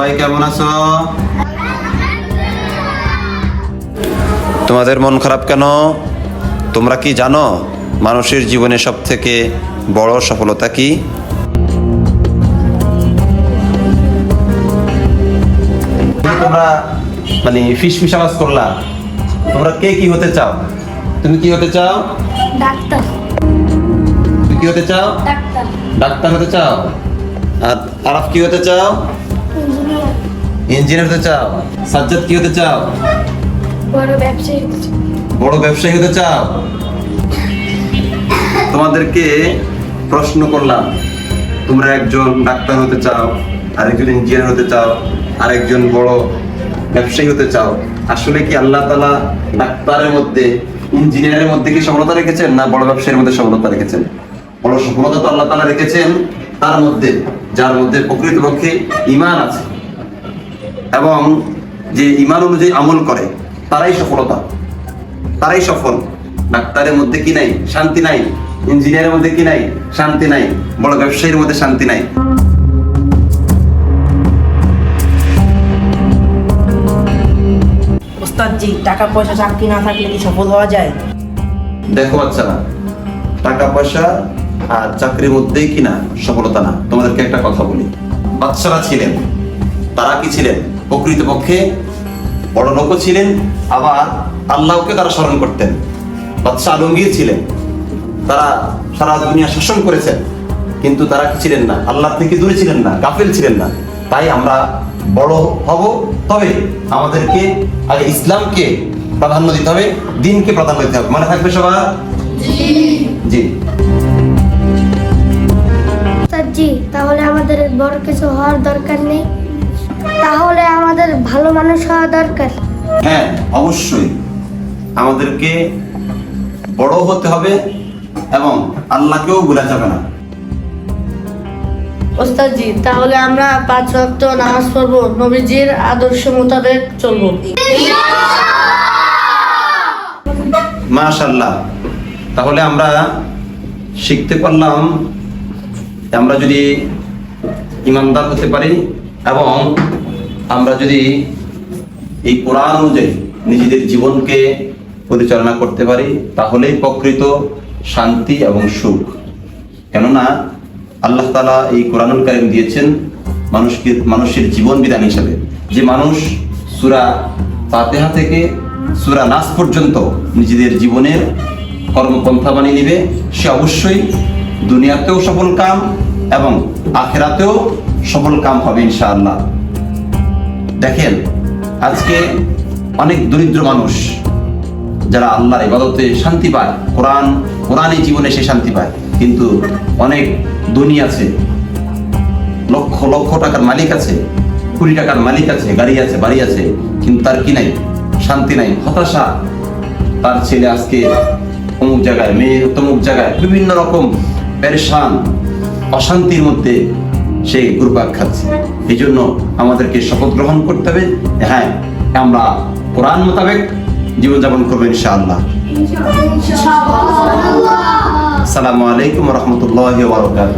কেমন আছো? তোমাদের মন খারাপ কেন? তোমরা কি জানো মানুষের জীবনে সব থেকে বড় সফলতা কি? তোমরা মানে ফিস ফিস আওয়াজ করলা। তোমরা কে কি হতে চাও? তুমি কি হতে চাও? ডাক্তার। তুমি কি হতে চাও? ডাক্তার। ডাক্তার হতে চাও? আর আরাফ কি হতে চাও? ইঞ্জিনিয়ার হতে চাও? সাজ্জাদ কি হতে চাও? বড় ব্যবসায়ী হতে। বড় ব্যবসায়ী হতে চাও? তোমাদেরকে প্রশ্ন করলাম তোমরা একজন ডাক্তার হতে চাও আরেকজন ইঞ্জিনিয়ার হতে চাও আরেকজন বড় ব্যবসায়ী হতে চাও। আসলে কি আল্লাহ তালা ডাক্তারের মধ্যে ইঞ্জিনিয়ারের মধ্যে কি সফলতা রেখেছেন না বড় ব্যবসায়ীর মধ্যে সফলতা রেখেছেন? বড় সফলতা তো আল্লাহ তালা রেখেছেন তার মধ্যে যার মধ্যে প্রকৃতপক্ষে ইমান আছে। এবং যে ইমান অনুযায়ী আমল করে তারাই সফলতা। তারাই সফল। ডাক্তারের মধ্যে কি নাই? শান্তি নাই। ইঞ্জিনিয়ারের মধ্যে কি নাই? শান্তি নাই। বড় ব্যবসায়ীর মধ্যে শান্তি নাই। টাকা পয়সা চাকরি না থাকলে কি সফল হওয়া যায়? দেখো বাচ্চারা টাকা পয়সা আর চাকরির মধ্যেই কিনা সফলতা না। তোমাদেরকে একটা কথা বলি। বাচ্চারা ছিলেন। তারা কি ছিলেন? প্রকৃতপক্ষে বড় লোকও ছিলেন, আবার আল্লাহকে তারা স্মরণ করতেন। বাচ্চা আলমগীর ছিলেন। তারা সারা দুনিয়া শাসন করেছেন, কিন্তু তারা কি ছিলেন না? আল্লাহ থেকে দূরে ছিলেন না, গাফিল ছিলেন না। তাই আমরা বড় হব, তবে আমাদেরকে আগে ইসলামকে প্রাধান্য দিতে হবে, দিনকে প্রাধান্য দিতে হবে। মনে থাকবে সবার? জি। জি, তাহলে আমাদের বড় কিছু হওয়ার দরকার নেই। তাহলে ভালো মানুষ হওয়া দরকার। হ্যাঁ অবশ্যই। আমাদেরকে বড় হতে হবে এবং আল্লাহকেও ভুলা যাবে না। ওস্তাদ জি তাহলে আমরা পাঁচ ওয়াক্ত নামাজ পড়ব নবীজির আদর্শ মোতাবেক চলবো। মাশাল্লাহ তাহলে আমরা শিখতে পারলাম আমরা যদি ইমানদার হতে পারি এবং আমরা যদি এই কোরআন অনুযায়ী নিজেদের জীবনকে পরিচালনা করতে পারি, তাহলেই প্রকৃত শান্তি এবং সুখ। কেননা, আল্লাহ তালা এই কোরআনুল কারিম দিয়েছেন মানুষকে, মানুষের জীবন বিধান হিসাবে। যে মানুষ সুরা ফাতেহা থেকে সুরা নাস পর্যন্ত নিজেদের জীবনের কর্মপন্থা বানিয়ে নিবে, সে অবশ্যই দুনিয়াতেও সফল কাম এবং আখেরাতেও সফল কাম হবে ইনশাআল্লাহ। দেখেন, আজকে অনেক দরিদ্র মানুষ যারা আল্লাহর ইবাদতে শান্তি পায়, কোরআন, কোরআনই জীবনে সে শান্তি পায়, কিন্তু অনেক ধনী আছে, লক্ষ লক্ষ টাকার মালিক আছে কোটি টাকার মালিক আছে, গাড়ি আছে, বাড়ি আছে, কিন্তু তার কি নাই? শান্তি নাই, হতাশা। তার ছেলে আজকে অমুক জায়গায়, মেয়ে তমুক জায়গায়, বিভিন্ন রকম পেরেশান, অশান্তির মধ্যে সে ঘুরপাক খাচ্ছে। এই জন্য আমাদেরকে শপথ গ্রহণ করতে হবে। হ্যাঁ আমরা কোরআন মোতাবেক জীবনযাপন করব ইনশাআল্লাহ। সালামু আলাইকুম রহমতুল্লাহ বারকাত